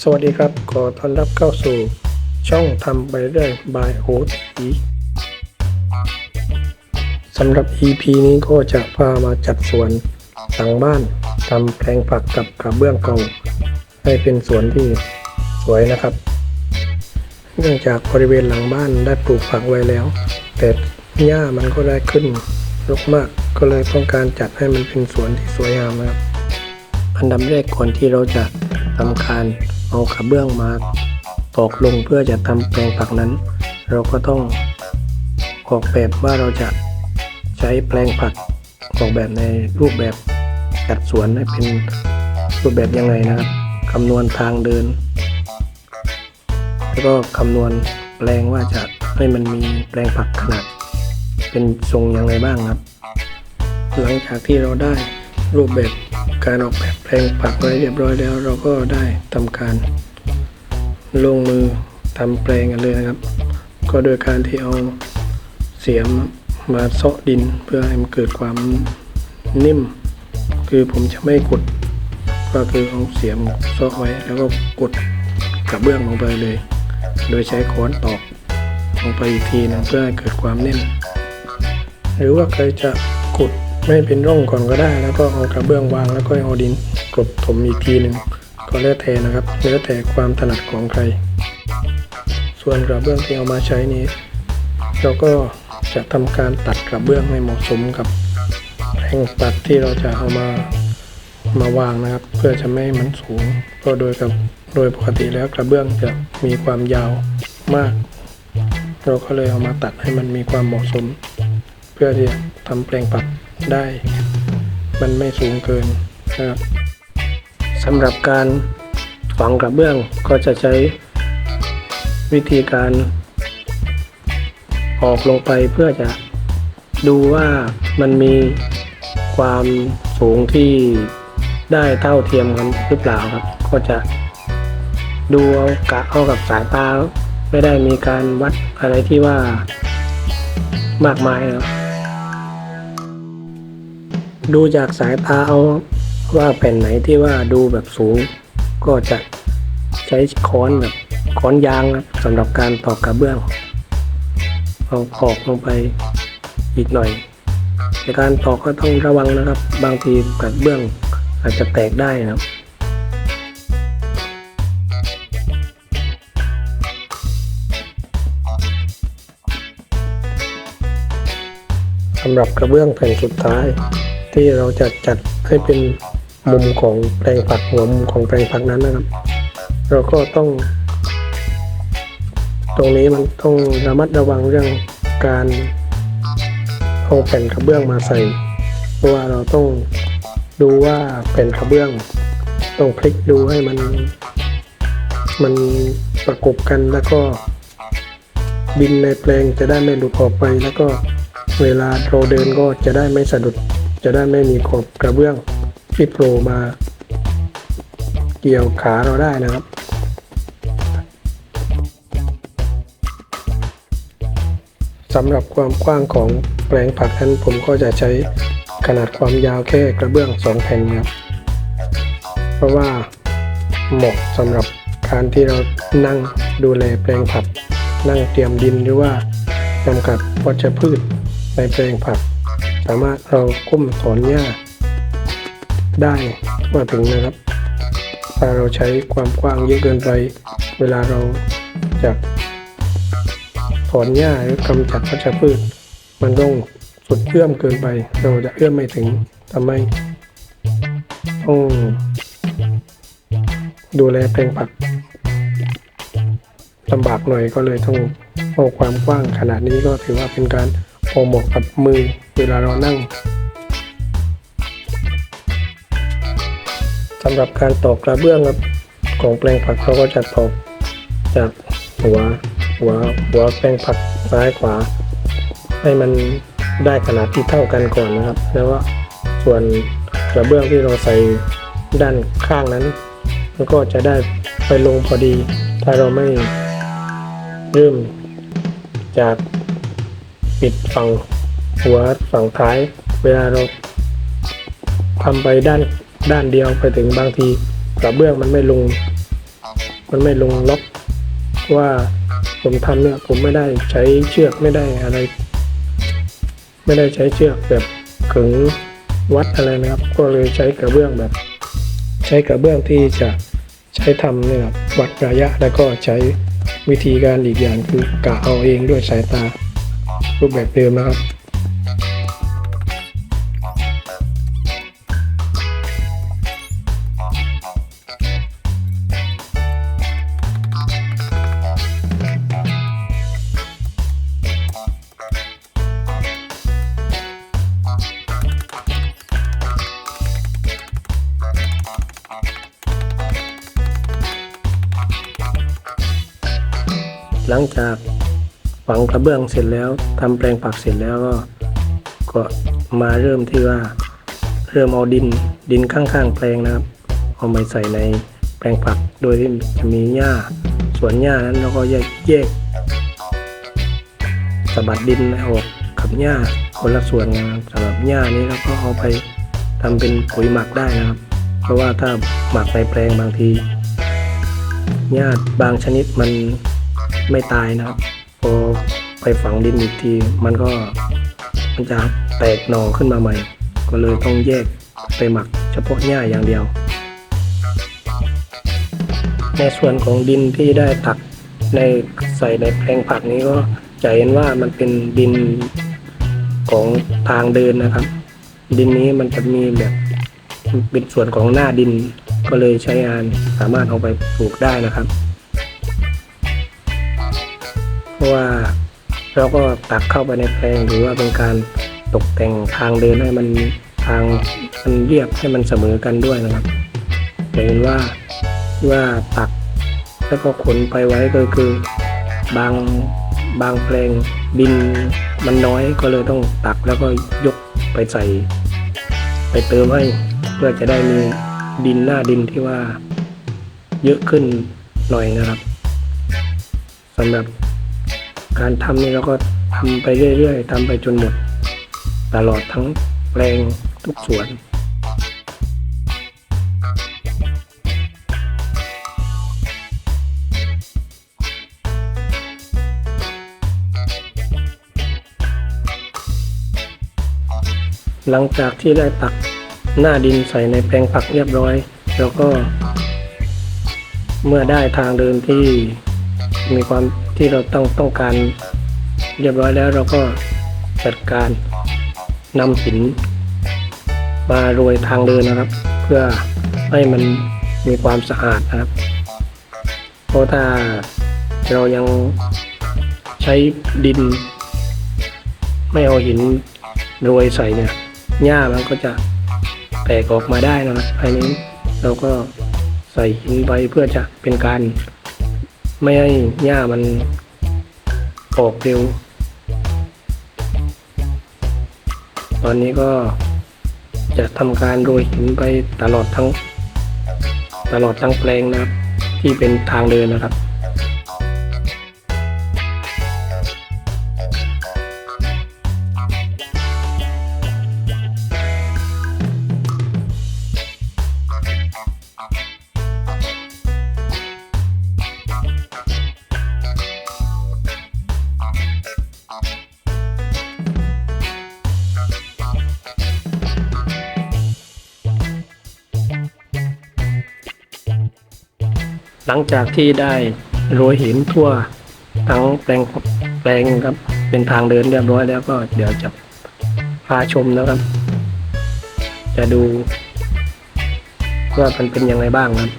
สวัสดีครับ ขอต้อนรับเข้าสู่ ช่องทำไปเรื่อยบายโอทีสำหรับ EP นี้ก็จะพามาจัดสวนหลังบ้านทำแปลงผักกับกระเบื้องเก่า ให้เป็นสวนที่สวยนะครับ เนื่องจากบริเวณหลังบ้านได้ปลูกผักไว้แล้ว แต่หญ้ามันก็ได้ขึ้นรกมากก็เลยต้องการจัดให้มันเป็นสวนที่สวยงามนะครับ อันดับแรกก่อนที่เราจะทำการ เอากระเบื้องมาตอกลงเพื่อจะทำแปลงผักนั้น เราก็ต้องออกแบบว่าเราจะใช้แปลงผักออกแบบในรูปแบบจัดสวนให้เป็นรูปแบบยังไงนะครับคำนวณทางเดิน แล้วก็คำนวณแปลงว่าจะให้มันมีแปลงผักขนาด เป็นทรงยังไงบ้างครับ หลังจากที่เราได้รูปแบบ การออกแบบแปลงผักไว้เรียบร้อยแล้ว เราก็ได้ทำการลงมือทำแปลงกันเลยนะครับ ก็โดยการที่เอาเสียมมาเซาะดินเพื่อให้มันเกิดความนิ่ม คือผมจะไม่กด ก็คือเอาเสียมเซาะไว้แล้วก็กดกระเบื้องลงไปเลย โดยใช้ค้อนตอกลงไปอีกทีหนึงเพื่อให้เกิดความนิ่ม หรือว่าใครจะขุด ไม่เป็นร่องก่อนก็ได้ แล้วก็เอากระเบื้องวางแล้วก็เอาดินกลบถมอีกทีหนึ่งก็แล้วแต่นะครับแล้วแต่ความถนัดของใคร ส่วนกระเบื้องที่เอามาใช้นี้ เราก็จะทำการตัดกระเบื้องให้เหมาะสมกับแผงตัดที่เราจะเอามามาวางนะครับ เพื่อจะไม่ให้มันสูงเพราะโดยกับโดยปกติแล้วกระเบื้องจะมีความยาวมาก เราก็เลยเอามาตัดให้มันมีความเหมาะสม เพื่อที่จะทำแปลงผัก ได้ มันไม่สูงเกินนะครับสำหรับการฝังกระเบื้องก็จะใช้วิธีการออกลงไปเพื่อจะดูว่ามันมีความสูงที่ได้เท่าเทียมกันหรือเปล่าครับ ก็จะดูเอากะเอากับสายตา ไม่ได้มีการวัดอะไรที่ว่ามากมายนะครับ ดูจากสายตาเอาว่าแผ่นไหนที่ว่าดูแบบสูง ก็จะใช้ค้อนแบบค้อนยางครับสำหรับการตอกกระเบื้องเอาตอกลงไปอีกหน่อย ในการตอกก็ต้องระวังนะครับ บางทีกระเบื้องอาจจะแตกได้นะครับสำหรับกระเบื้องแผ่นสุดท้าย ที่เราจะจัดให้เป็นมุมของแปลงผักหัวมุมของแปลงผักนั้นนะครับ เราก็ต้อง ตรงนี้มันต้องระมัดระวังเรื่องการเอาแผ่นกระเบื้องมาใส่ เพราะว่าเราต้องดูว่าแผ่นกระเบื้อง ต้องพลิกดูให้มัน มันประกบกันแล้วก็ดินในแปลงจะได้ไม่หลุดออกไปแล้วก็เวลาเราเดินก็จะได้ไม่สะดุด จะได้ไม่มีขอบกระเบื้องที่โผล่มา เกี่ยวขาเราได้นะครับสำหรับความกว้างของแปลงผักนั้นผมก็จะใช้ขนาดความยาวแค่กระเบื้องสองแผ่นครับ เพราะว่าเหมาะสำหรับการที่เรานั่งดูแลแปลงผัก นั่งเตรียมดินหรือว่าจำกัดวัชพืชในแปลงผัก สามารถเราก้มถอนหญ้า ได้ทั่วถึงนะครับ ถ้าเราใช้ความกว้างเยอะเกินไป เวลาเราจะถอนหญ้าหรือกำจัดวัชพืช มันต้องสุดเอื้อมเกินไป เราจะเอื้อมไม่ถึงทำให้ต้องดูแลแปลงผักลำบากหน่อยก็เลยต้องเอาความกว้างขนาดนี้ก็ถือว่าเป็นการ พอเหมาะกับมือเวลาเรานั่งสำหรับการตอกกระเบื้องครับของแปลงผักเขาก็จะตอกจากหัวหัวหัวแปลงผักซ้ายขวา ให้มันได้ขนาดที่เท่ากันก่อนนะครับ แล้วว่าส่วนกระเบื้องที่เราใส่ด้านข้างนั้น มันก็จะได้ไปลงพอดี ถ้าเราไม่เริ่มจาก ปิดฝั่งหัวฝั่งท้าย เวลาเราทำไปด้านด้านเดียวไปถึงบางทีกระเบื้องมันไม่ลง มันไม่ลงล็อกว่าผมทำเนี่ยผมไม่ได้ใช้เชือกไม่ได้อะไร ไม่ได้ใช้เชือกแบบขึงวัดอะไรนะครับ ก็เลยใช้กระเบื้องแบบ ใช้กระเบื้องที่จะใช้ทำเนี่ยครับวัดระยะแล้วก็ใช้วิธีการอีกอย่างคือกะเอาเองด้วยสายตา รูปแบบเดิมนะครับ หลังจาก ฝังกระเบื้องเสร็จแล้วทำแปลงผักเสร็จแล้วก็ก็มาเริ่มที่ว่าเริ่มเอาดินดินข้างๆแปลงนะครับ เอามาใส่ในแปลงผักโดยที่จะมีหญ้าสวนหญ้านั้นเราก็แยกแยกสะบัดดินออกกับหญ้าคนละส่วนนะครับสำหรับหญ้านี้เราก็เอาไปทำเป็นปุ๋ยหมักได้นะครับ เพราะว่าถ้าหมักในแปลงบางทีหญ้าบางชนิดมันไม่ตายนะครับ พอไปฝังดินอีกที มันก็มันจะแตกหน่อขึ้นมาใหม่ ก็เลยต้องแยกไปหมักเฉพาะหญ้าอย่างเดียว ในส่วนของดินที่ได้ตักในใส่ในแปลงผักนี้ก็จะเห็นว่ามันเป็นดินของทางเดินนะครับ ดินนี้มันจะมีแบบเป็นส่วนของหน้าดินก็เลยใช้งานสามารถเอาไปปลูกได้นะครับ ราะว่าเราก็ตักเข้าไปในแปลงหรือว่าเป็นการตกแต่งทางเดินให้มันทางมันเรียบให้มันเสมอกันด้วยนะครับจะเห็นว่าว่าตักแล้วก็ขนไปไว้ก็คือบางบางแปลงดินมันน้อยก็เลยต้องตักแล้วก็ยกไปใส่ ไปเติมให้เพื่อจะได้มีดินหน้าดินที่ว่าเยอะขึ้นหน่อยนะครับสำหรับ การทำนี่เราก็ทำไปเรื่อยๆทำไปจนหมด ตลอดทั้งแปลงทุกส่วนหลังจากที่ได้ตักหน้าดินใส่ในแปลงผักเรียบร้อย แล้วก็ เมื่อได้ทางเดินที่มีความ ที่เราต้องต้องการเรียบร้อยแล้วเราก็จัดการนำหิน มาโรยทางเดินนะครับ เพื่อให้มันมีความสะอาดนะครับ เพราะถ้าเรายังใช้ดิน ไม่เอาหินโรยใส่เนี่ยหญ้ามันก็จะแตกออกมาได้นะครับอันนี้เราก็ใส่หินไปเพื่อจะเป็นการ ไม่ให้หญ้ามันออกเร็ว ตอนนี้ก็จะทำการโรยหินไปตลอดทั้ง ตลอดทั้งแปลงนะครับ ที่เป็นทางเดินนะครับ ลังจากที่ได้โรยหินทั่วทั้งแปลงแปลงครับ เป็นทางเดินเรียบร้อยแล้วก็เดี๋ยวจะพาชมนะครับ จะดูว่ามันเป็นยังไงบ้างครับ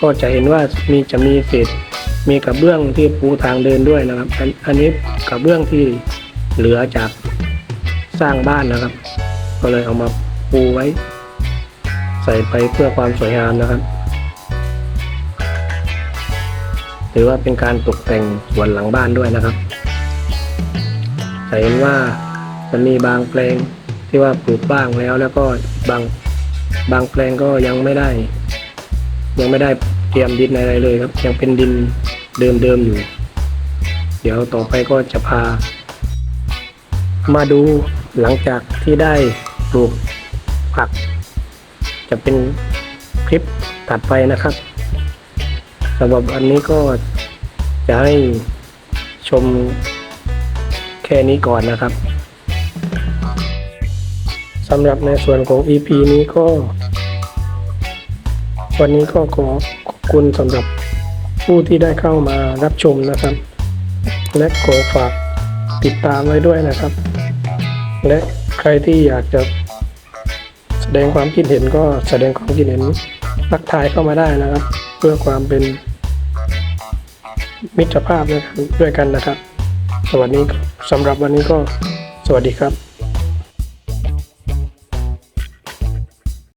ก็จะเห็นว่ามีจะมีเศษมีกระเบื้องที่ปูทางเดินด้วยนะครับ อันอันนี้กระเบื้องที่เหลือจากสร้างบ้านนะครับ ก็เลยเอามาปูไว้ ใส่ไปเพื่อความสวยงามนะครับ หรือว่าเป็นการตกแต่งสวนหลังบ้านด้วยนะครับจะเห็นว่าจะมีบางแปลงที่ว่าปลูกบ้างแล้วแล้วก็บางบางแปลงก็ยังไม่ได้ ยังไม่ได้เตรียมดินอะไรเลยครับ ยังเป็นดินเดิมๆอยู่ เดี๋ยวต่อไปก็จะพา มาดูหลังจากที่ได้ปลูกผัก จะเป็นคลิปถัดไปนะครับ สำหรับอันนี้ก็จะให้ชมแค่นี้ก่อนนะครับสำหรับในส่วนของ EP นี้ก็ วันนี้ก็ขอขอบคุณสำหรับผู้ที่ได้เข้ามารับชมนะครับ และขอฝากติดตามไว้ด้วยนะครับ และใครที่อยากจะแสดงความคิดเห็นก็แสดงความคิดเห็นทักทายเข้ามาได้นะครับ พื่อความเป็นมิตรภาพด้วยกันด้วยกันนะครับ สวัสดีสำหรับวันนี้ก็สวัสดีครับ